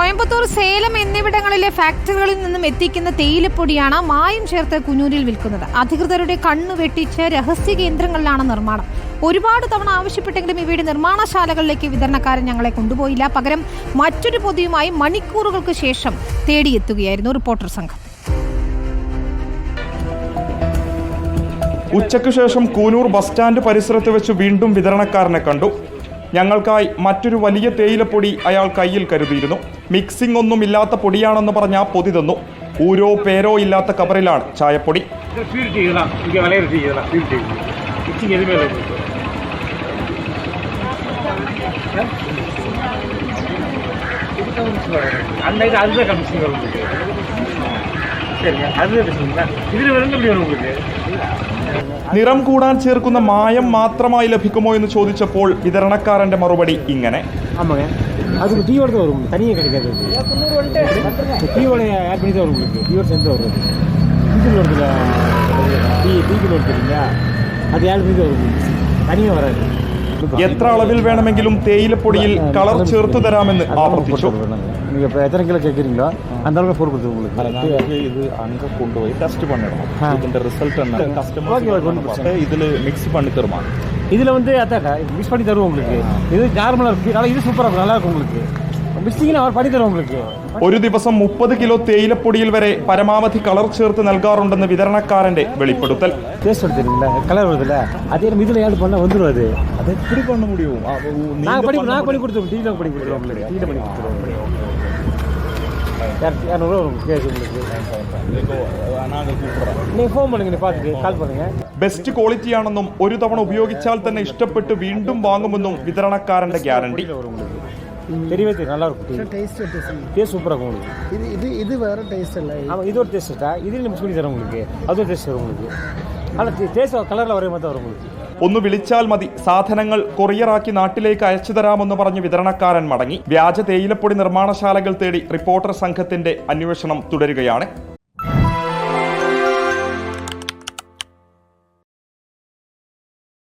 കോയമ്പത്തൂർ സേലം എന്നിവിടങ്ങളിലെ ഫാക്ടറികളിൽ നിന്നും എത്തിക്കുന്ന തേയിലപ്പൊടിയാണ് മായം ചേർത്ത് കുഞ്ഞൂരിൽ വിൽക്കുന്നത്. അധികൃതരുടെ കണ്ണു വെട്ടിച്ച് രഹസ്യ കേന്ദ്രങ്ങളിലാണ് നിർമ്മാണം. ഒരുപാട് തവണ ആവശ്യപ്പെട്ടെങ്കിലും ഇവയുടെ നിർമ്മാണശാലകളിലേക്ക് വിതരണക്കാരൻ ഞങ്ങളെ കൊണ്ടുപോയില്ല. പകരം മറ്റൊരു പൊതിയുമായി മണിക്കൂറുകൾക്ക് ശേഷം തേടിയെത്തുകയായിരുന്നു റിപ്പോർട്ടർ സംഘം. ഉച്ചയ്ക്ക് ശേഷം കൂനൂർ ബസ് സ്റ്റാൻഡ് പരിസരത്ത് വെച്ച് വീണ്ടും വിതരണക്കാരനെ കണ്ടു. ഞങ്ങൾക്കായി മറ്റൊരു വലിയ തേയിലപ്പൊടി അയാൾ കയ്യിൽ കരുതിയിരുന്നു. മിക്സിംഗ് ഒന്നും ഇല്ലാത്ത പൊടിയാണെന്ന് പറഞ്ഞ പൊതി തന്നു ഊരോ പേരോ ഇല്ലാത്ത കവറിലാണ് ചായപ്പൊടി இது பியூரிட்டி இதெல்லாம் இங்கே விளையிற டீ இதெல்லாம் பியூரிட்டி மிக்சிங் எதுவுமே இல்லை உங்களுக்கு. அந்த இது அதுதான் மிக்சிங் வரும் உங்களுக்கு சரிங்க அதுதான் மிக்சிங்களா இதில் வந்து எப்படி வரும் உங்களுக்கு നിറം കൂടാൻ ചേർക്കുന്ന മായം മാത്രമായി ലഭിക്കുമോ എന്ന് ചോദിച്ചപ്പോൾ വിതരണക്കാരന്റെ മറുപടി ഇങ്ങനെ ஆமாங்க அதுக்கு டீயோட தான் வரும் தனியாக கிடைக்காது டீயோட ஆட் பண்ணி தான் வரும் உங்களுக்கு டீயோட சேர்ந்து வரும் டீசல் வருதுல டீ டீசல் வருது இல்லைங்களா அது ஆட் பண்ணி தான் வரும் தனியாக வராது എത്ര അളവിൽ വേണമെങ്കിലും തേയിലപ്പൊടിയിൽ കളർ ചേർത്തു തരാമെന്ന് ആവർത്തിച്ചു நீங்கள் இப்போ எத்தனை கிலோ கேட்குறீங்களோ அந்த அளவுக்கு போட்டு கொடுத்து உங்களுக்கு ഞങ്ങൾക്ക് ഇത് അങ്ങ് കൊണ്ടുപോയി ടെസ്റ്റ് പണിടണം ആ. ഇതിന്റെ റിസൾട്ട് என்ன ஓகே, ஓகே, ஒண்ணும் கஸ்டமர் பிரச்சனை இதுல மிக்ஸ் பண்ணி தருமா இதில் வந்து அதாக்கா மிக்ஸ் பண்ணி தருவோம் உங்களுக்கு இது நார்மலாக இருக்குது நல்லா இது சூப்பராக இருக்கும் நல்லா இருக்கும் உங்களுக்கு ഒരു ദിവസം മുപ്പത് കിലോ തേയിലപ്പൊടിയിൽ വരെ പരമാവധി കളർ ചേർത്ത് നൽകാറുണ്ടെന്ന് വിതരണക്കാരന്റെ വെളിപ്പെടുത്തൽ ബെസ്റ്റ് ക്വാളിറ്റി ആണെന്നും ഒരു തവണ ഉപയോഗിച്ചാൽ തന്നെ ഇഷ്ടപ്പെട്ട് വീണ്ടും വാങ്ങുമെന്നും വിതരണക്കാരന്റെ ഗ്യാരണ്ടി தெரியவே தெரியும் நல்லா இருக்கும் ടേസ്റ്റ് വ്യത്യാസം டேஸ்ட் சூப்பராக இருக்கும் உங்களுக்கு ഇത് ഇത് ഇത് വേറെ ടേസ്റ്റ് അല്ല ஆமாம் இது ஒரு டேஸ்ட்டா இதில் மிக்ஸ் பண்ணி தரோம் உங்களுக்கு அது ஒரு டேஸ்ட் வரும் உங்களுக்கு ஆனால் டேஸ்ட் கலரில் வரைய மாதிரி தான் வரும் உங்களுக்கு ഒന്ന് വിളിച്ചാൽ മതി സാധനങ്ങൾ കൊറിയറാക്കി നാട്ടിലേക്ക് അയച്ചു തരാമെന്ന് പറഞ്ഞ് വിതരണക്കാരൻ മടങ്ങി വ്യാജ തേയിലപ്പൊടി നിർമ്മാണശാലകൾ തേടി റിപ്പോർട്ടർ സംഘത്തിന്റെ അന്വേഷണം തുടരുകയാണ്